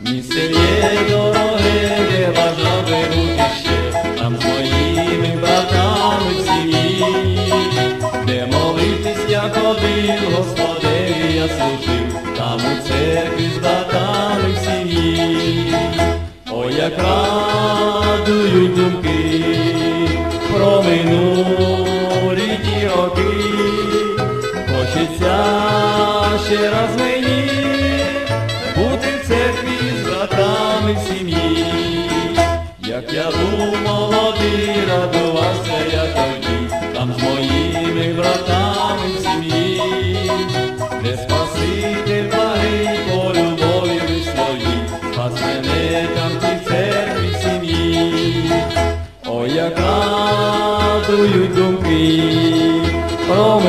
Місце є дороге, де бажав би бути ще, там з моїми братами в сім'ї, де молитись я ходив, Господеві я служив, там у церкві з братами в сім'ї. Як радують думки. Про минулі хочеться ще раз мені бути в церкві з братами в сім'ї, як я був молодий, радувався я тоді, там з моїми братами в сім'ї, де Спаситель благий по любові ви свої, спас мене там в церкві сім'ї, ой, як радують думки про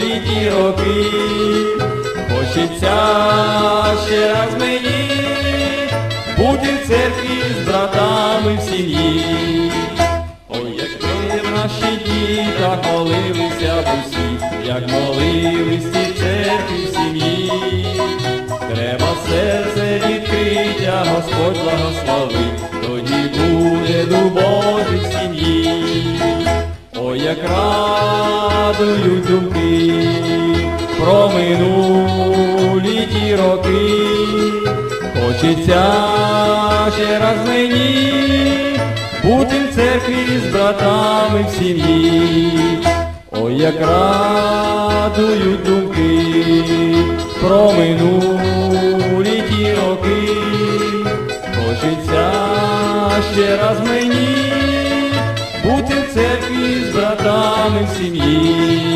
минулі ті роки. Хочеться ще раз мені бути в церкві з братами в сім'ї. Ой, як ми в наші дні так молилися б усі, як молились цій церкві в сім'ї. Треба серце відкрити, а Господь благословить, тоді буде любов в сім'ї. Ой, як радують думки про минулі ті роки, хочеться ще раз мені бути в церкві з братами в сім'ї. Ой, як радують думки про минулі ті роки, хочеться ще раз мені бути церкві з братами в сім'ї.